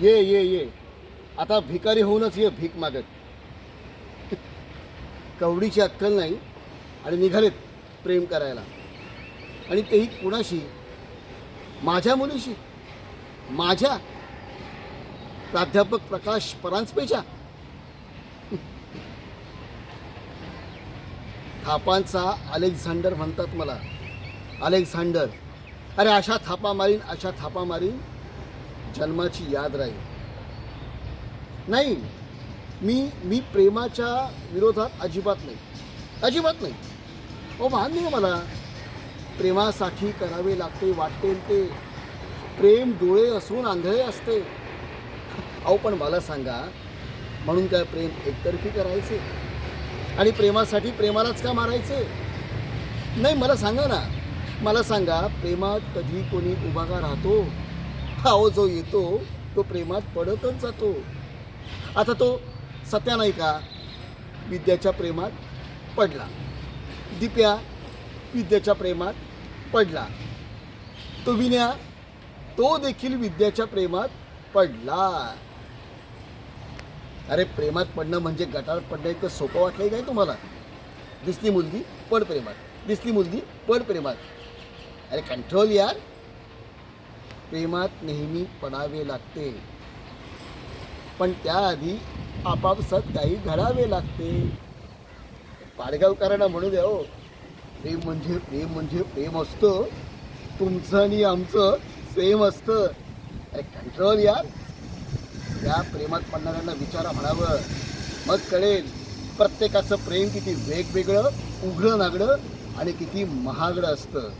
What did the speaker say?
ये ये ये. आता भिकारी होऊनच ये भीक मागत. कवडीची अक्कल नाही आणि निघालेत प्रेम करायला. आणि तेही कुणाशी? माझ्या मुलीशी? माझ्या? प्राध्यापक प्रकाश परांजपेच्या? थापांचा अलेक्झांडर म्हणतात मला. अलेक्झांडर. अरे अशा थापा मारीन अशा थापा मारीन. जन्माची याद राहील. नाही मी मी प्रेमाच्या विरोधात अजिबात नाही. अजिबात नाही. हो मान्य आहे मला. प्रेमासाठी करावे लागते वाटेल ते. प्रेम डोळे असून आंधळे असते. अहो पण मला सांगा म्हणून काय प्रेम एकतर्फी करायचे? आणि प्रेमासाठी प्रेमालाच का मारायचे? नाही मला सांगा ना. मला सांगा प्रेमात कधी कोणी उभागा राहतो? अहो जो येतो तो प्रेमात पडतच जातो. आता तो सत्या नाही का? विद्याच्या प्रेमात पडला. दिप्या विद्याच्या प्रेमात पडला. तो विन्या तो देखील विद्याच्या प्रेमात पडला. अरे प्रेमात पडणं म्हणजे गटार पडणं इतकं सोपं वाटलंय काय तुम्हाला? दिसली मुलगी पड प्रेमात. दिसली मुलगी पड प्रेमात. अरे कंट्रोल यार. प्रेमात नेहमी पडावे लागते. पण त्याआधी आपापसात काही घडावे लागते. पाडगावकरांना म्हणू द्या हो. प्रेम म्हणजे प्रेम म्हणजे प्रेम असतं. तुमचं आणि आमचं सेम असतं. अरे कंट्रोल यार. त्या प्रेमात पडणाऱ्यांना विचारा म्हणावं. मग कळेल. प्रत्येकाचं प्रेम किती वेगवेगळं उघडं नागडं आणि किती महागडं असतं.